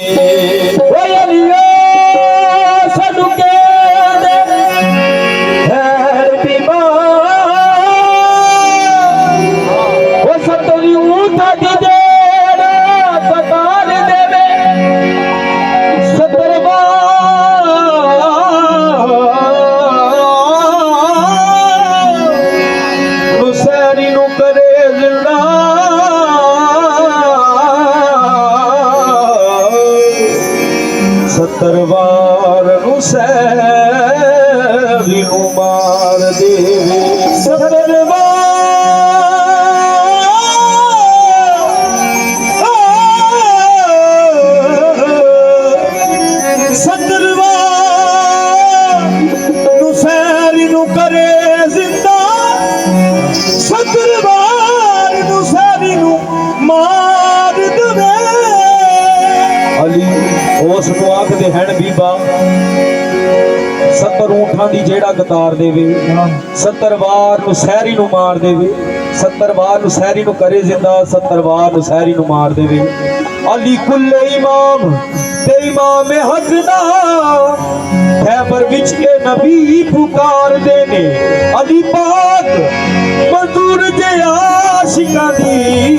Hey. ਸੱਤਰ ਊਠਾਂ ਦੀ ਜਿਹੜਾ ਗਤਾਰ ਦੇਵੇ, ਸੱਤਰ ਵਾਰ ਨੂੰ ਸਹਿਰੀ ਨੂੰ ਮਾਰ ਦੇਵੇ, ਸੱਤਰ ਵਾਰ ਨੂੰ ਸਹਿਰੀ ਨੂੰ ਕਰੇ ਜ਼ਿੰਦਾ, ਸੱਤਰ ਵਾਰ ਨੂੰ ਸਹਿਰੀ ਨੂੰ ਮਾਰ ਦੇਵੇ। ਅਲੀ ਕੁੱਲੇ ਇਮਾਮ ਤੇ ਇਮਾਮ ਹਕ ਦਾ ਖੈਬਰ ਵਿੱਚ ਇਹ ਨਬੀ ਪੁਕਾਰਦੇ ਨੇ। ਅਲੀ ਪਾਕ ਮਜ਼ਦੂਰ ਜੇ ਆਸ਼ਿਕਾਂ ਦੀ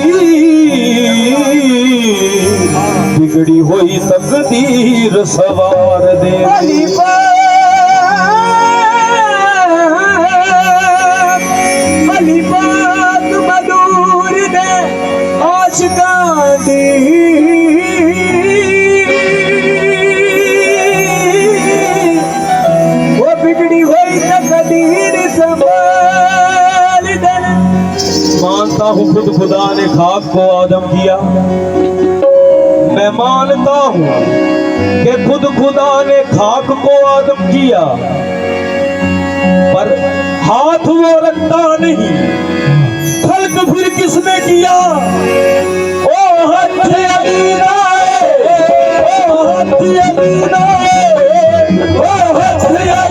ਵਿਗੜੀ ਹੋਈ ਤਕਦੀਰ ਸਵਾਰ ਦੇ। ਅਲੀ ਪਾਕ خاک کو آدم کیا۔ میں مانتا ہوں کہ خود خدا نے خاک کو آدم کیا، پر ہاتھ وہ رکھتا نہیں۔ خلق پھر کس نے کیا؟ او ہاتھ عدینا او ہاتھ عدینا او ہاتھ عدینا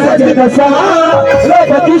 दसा रब की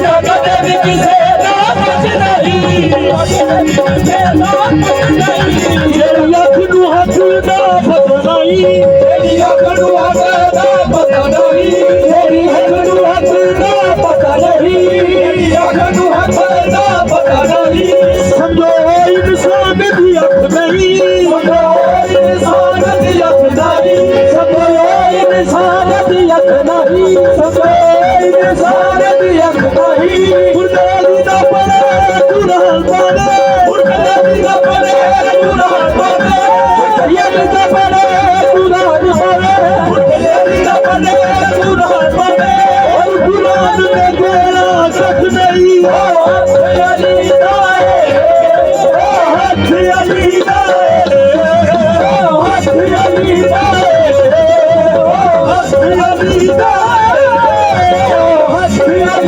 Yeah. Oh, हसीता हसलाए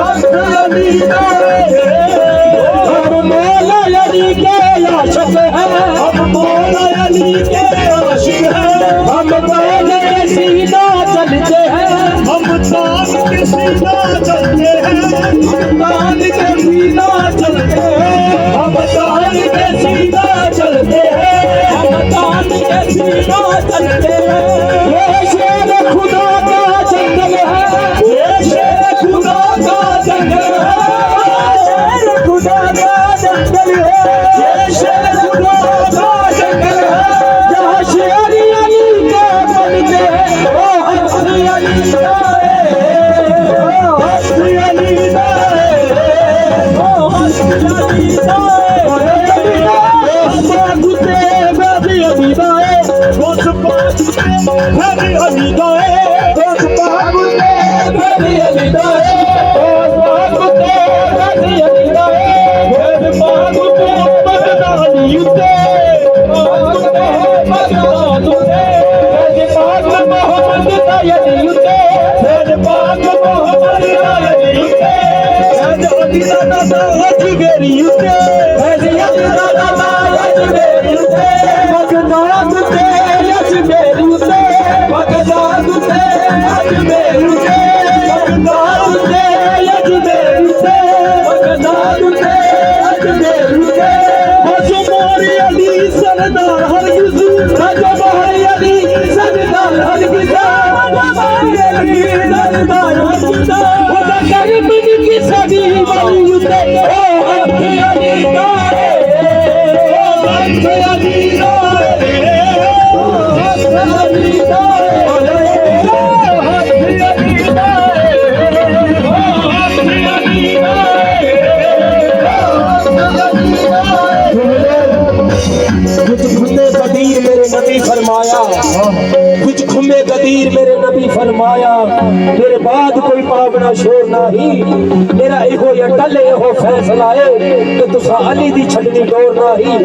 हस मीता سیدھا چلتے ہیں ہمدان چلتے ہیں ہمدان کے چلتے ہیں۔ ہمدان کے سیدھا چلتے شیر خدا کے Então, eu que sabia barulho do Good to put that body in نبی فرمایا۔ کچھ کھمے قدیر میرے نبی فرمایا۔ میرے بعد کوئی پاونا شور نہ ہی میرا ایہو یا ٹل ایہو فیصلہ ہے کہ تسا علی دی چھڑنی دور نہ ہی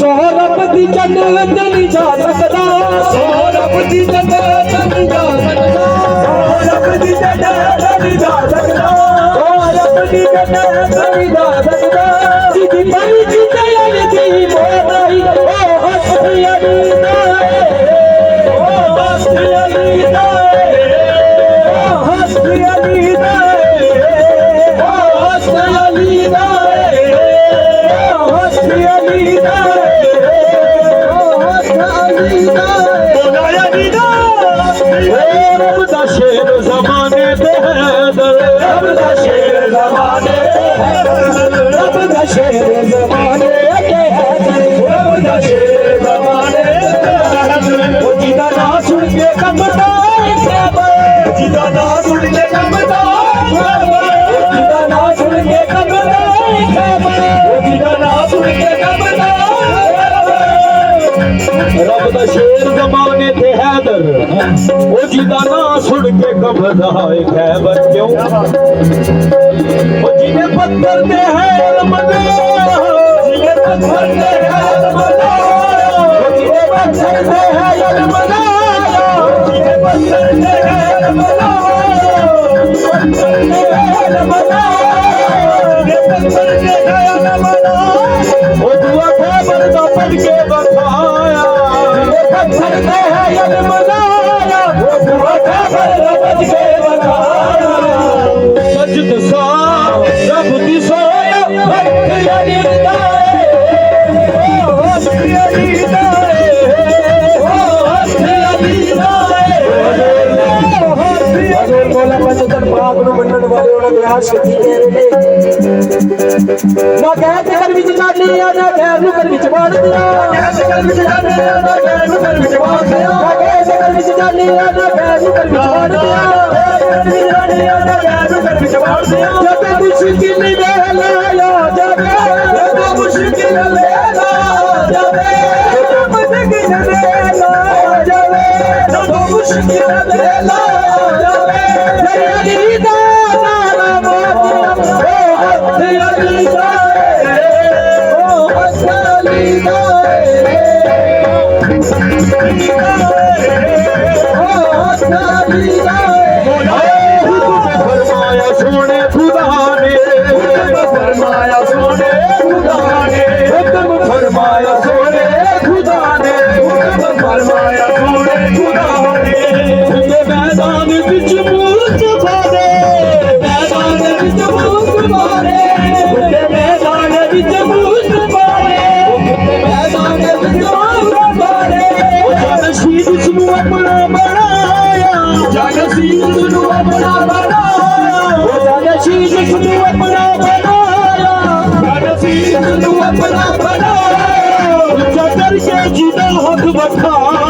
سو اپ دی چند نہیں جا سکتا سو اپ دی چند نہیں جا سکتا سو اپ دی چند نہیں جا سکتا سو اپ دی چند نہیں جا سکتا سکدا۔ اپ دی چند پائی جا سکتا Shit is. ਉਹ ਜਿਹਦਾ ਨਾਂ ਸੁਣ ਕੇ ਕੰਬਦਾ ਸਭ ਜਿਹਦਾ ਨਾਂ ਸੁਣ ਕੇ ਕੰਬਦਾ ਸਭ ਜਿਹਦਾ ਨਾਂ ਸੁਣ ਕੇ ਕੰਬਦਾ ਸਭ ਜਿਹਦਾ ਨਾਂ ਸੁਣ ਕੇ ਕੰਬਦਾ ਰੱਬ ਦਾ ਸ਼ੇਰ ਜ਼ਮਾਨੇ ਤੇ ਹੈਦਰ। ਉਹ ਜਿਹਦਾ ਨਾਂ ਸੁਣ ਕੇ ਕੰਬਦਾ ਏ। ਖੈਬਰ ਕਿਉਂ? ਉਹ ਜਿਹਨੇ ਪੱਥਰ ਤੇ ਹੈ ਮਨੇ ਜਿਹਨੇ ਪੱਥਰ ਤੇ ਹੈ ਮਨੇ पत्थर से है अरबनाया पत्थर से है अरबनाया ਵਾਲੇ ਉਹਨਾਂ ਦੇ ਆਸ਼ਿਕ ਕੀ ਕਹਿ ਰਹੇ ਨੇ ਨਾ ਕਹਿ ਤੇ ਕਰ ਵਿੱਚ ਚਾਲੀ ਆ, ਨਾ ਕਹਿ ਨੂੰ ਕਰ ਵਿੱਚ ਬਾੜ ਦਿਆ। ਕੈਸ ਕਰ ਵਿੱਚ ਜਾਂਦੇ ਆ, ਨਾ ਕਹਿ ਨੂੰ ਕਰ ਵਿੱਚ ਬਾੜ ਨਾ ਕਹਿ ਤੇ ਕਰ ਵਿੱਚ ਚਾਲੀ ਆ, ਨਾ ਕਹਿ ਨੂੰ ਕਰ ਵਿੱਚ ਬਾੜ ਦਿਆ। ਜਦ ਮੁਸ਼ਕਿਲ ਵੇਲਾ ਜਾਵੇ ਜਦੋਂ ਮੁਸ਼ਕਿਲ ਵੇਲਾ ਜਾਵੇ ਜਦ ਮੁਸ਼ਕਿਲ ਵੇਲਾ ਜਾਵੇ ਜਦੋਂ ਮੁਸ਼ਕਿਲ ਵੇਲਾ ਜਾਵੇ ਨੂੰ ਆਪਣਾ ਬਣਾਇਆ। ਉੱਚਾ ਕਰਕੇ ਜਿਹਦਾ ਹੱਥ ਵਖਾਇਆ